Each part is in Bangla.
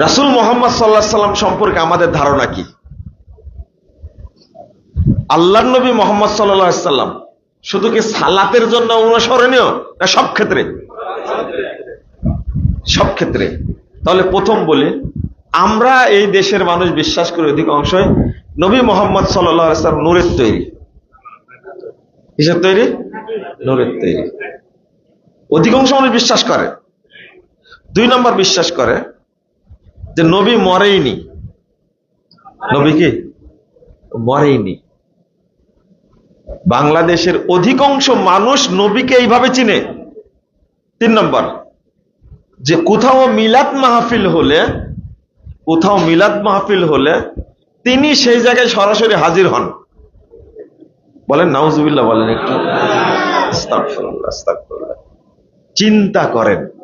রাসুল মোহাম্মদ সাল্লাহ সাল্লাম সম্পর্কে আমাদের ধারণা কি? আল্লাহ নবী মোহাম্মদ সাল্লাহ সাল্লাম শুধু কি সালাতের জন্য অনুসরণীয় না সব ক্ষেত্রে? সব ক্ষেত্রে। তাহলে প্রথম বলি, আমরা এই দেশের মানুষ বিশ্বাস করি অধিকাংশই নবী মোহাম্মদ সাল্লাম নূরের তৈরি। কিসের তৈরি? নূরের তৈরি। অধিকাংশ মানুষ বিশ্বাস করে। দুই নম্বর বিশ্বাস করে যে নবী মরেইনি। নবী কি? মরেইনি। বাংলাদেশের অধিকাংশ মানুষ নবীকে এইভাবে চিনে। তিন নম্বর, যে কোথাও মিলাদ মাহফিল হলে, কোথাও মিলাদ মাহফিল হলে তিনি সেই জায়গায় সরাসরি হাজির হন। বলেন, নাউজুবিল্লাহ বলেন একটু। চিন্তা করেন।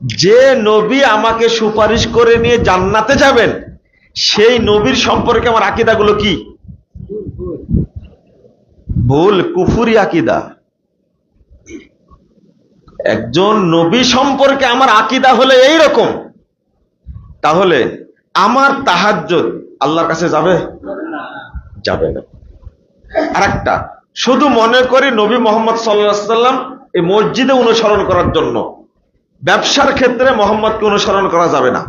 যে নবী আমাকে সুপারিশ করে নিয়ে জান্নাতে যাবেন, সেই নবীর সম্পর্কে আমার আকিদাগুলো কি? ভুল, কুফুরি আকিদা। একজন নবী সম্পর্কে আমার আকিদা হলে এই রকম তাহলে আমার তাহাজ্জুদ আল্লাহর কাছে যাবে? যাবে না। আর একটা শুধু মনে করি নবী মোহাম্মদ সাল্লাহ সাল্লাম এই মসজিদে অনুসরণ করার জন্য। ব্যবসার ক্ষেত্রে মোহাম্মদকে অনুসরণ করা যাবে না।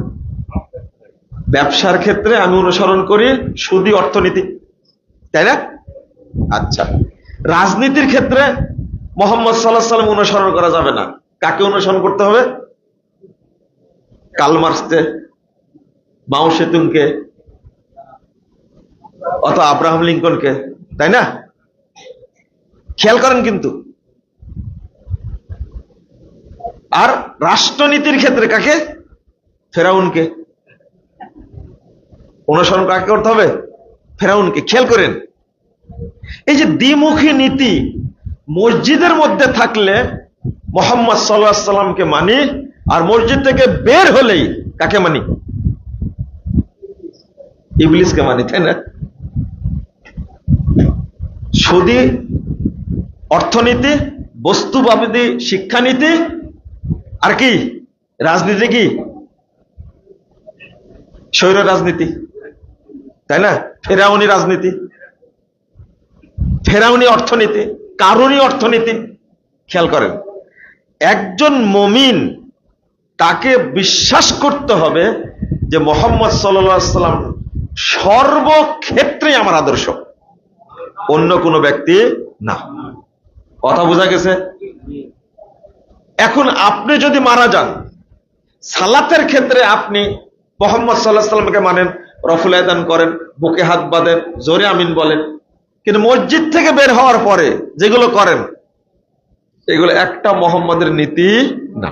ব্যবসার ক্ষেত্রে আমি অনুসরণ করি সুদী অর্থনীতি। তাই না? আচ্ছা। রাজনীতির ক্ষেত্রে মোহাম্মদ সাল্লাহ সাল্লাম অনুসরণ করা যাবে না। কাকে অনুসরণ করতে হবে? কালমার্সকে মাও সেতুংকে অথবা আব্রাহাম লিঙ্কনকে। তাই না? খেয়াল করেন কিন্তু। আর রাষ্ট্রনীতির ক্ষেত্রে কাকে? ফেরাউনকে। অনুসরণ কাকে করতে হবে? ফেরাউনকে। খেয়াল করেন, এই যে দ্বিমুখী নীতি মসজিদের মধ্যে থাকলে মোহাম্মদ সাল্লাহ সাল্লামকে মানি, আর মসজিদ থেকে বের হলেই কাকে মানি? ইবলিসকে মানি, তাই না? সুদী অর্থনীতি, বস্তুবাদী শিক্ষানীতি আর কি? রাজনীতি কি? স্বৈর রাজনীতি। তাই না? ফেরাউনি রাজনীতি। ফেরাউনি অর্থনীতি, কারুনি অর্থনীতি। খেয়াল করেন, একজন মমিন তাকে বিশ্বাস করতে হবে যে মোহাম্মদ সাল্লাম সর্বক্ষেত্রে আমার আদর্শ। অন্য কোনো ব্যক্তি না। কথা বোঝা গেছে? এখন আপনি যদি মারা যান, সালাতের ক্ষেত্রে আপনি মোহাম্মদ সাল্লাহ সাল্লামকে মানেন, রফুল আয়দান করেন, বুকে হাত বাঁধেন, জোরে আমিন বলেন। কিন্তু মসজিদ থেকে বের হওয়ার পরে যেগুলো করেন, এগুলো একটা মোহাম্মদের নীতি না।